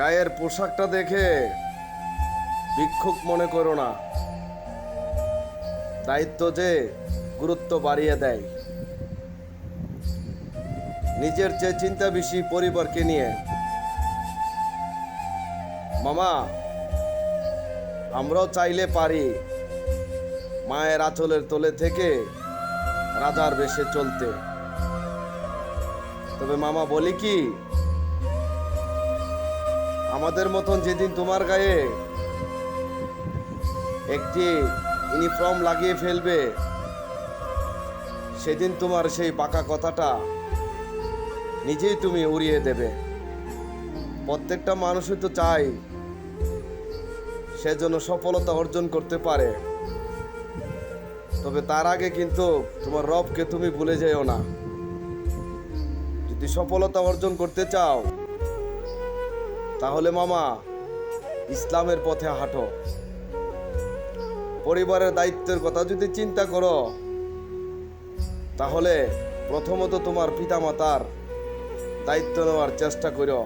গায়ের পোশাকটা দেখে ভিক্ষুক মনে করো না। দায়িত্ব যে গুরুত্ব বাড়িয়ে দেয়। নিজের চেয়ে চিন্তা বেশি পরিবারকে নিয়ে। মামা, আমরাও চাইলে পারি মায়ের আঁচলের তোলে থেকে রাজার বেশে চলতে। তবে মামা বলি কি আমাদের মতন যেদিন তোমার গায়ে একটি ইউনিফর্ম লাগিয়ে ফেলবে, সেদিন তোমার সেই বাঁকা কথাটা নিজেই তুমি উড়িয়ে দেবে। প্রত্যেকটা মানুষই তো চাই সে যেন সফলতা অর্জন করতে পারে। তবে তার আগে কিন্তু তোমার রবকে তুমি ভুলে যেও না। যদি সফলতা অর্জন করতে চাও তাহলে মামা, ইসলামের পথে হাঁটো। পরিবারের দায়িত্বের কথা যদি চিন্তা করো, তাহলে প্রথমত তোমার পিতামাতার দায়িত্ব নেওয়ার চেষ্টা করো।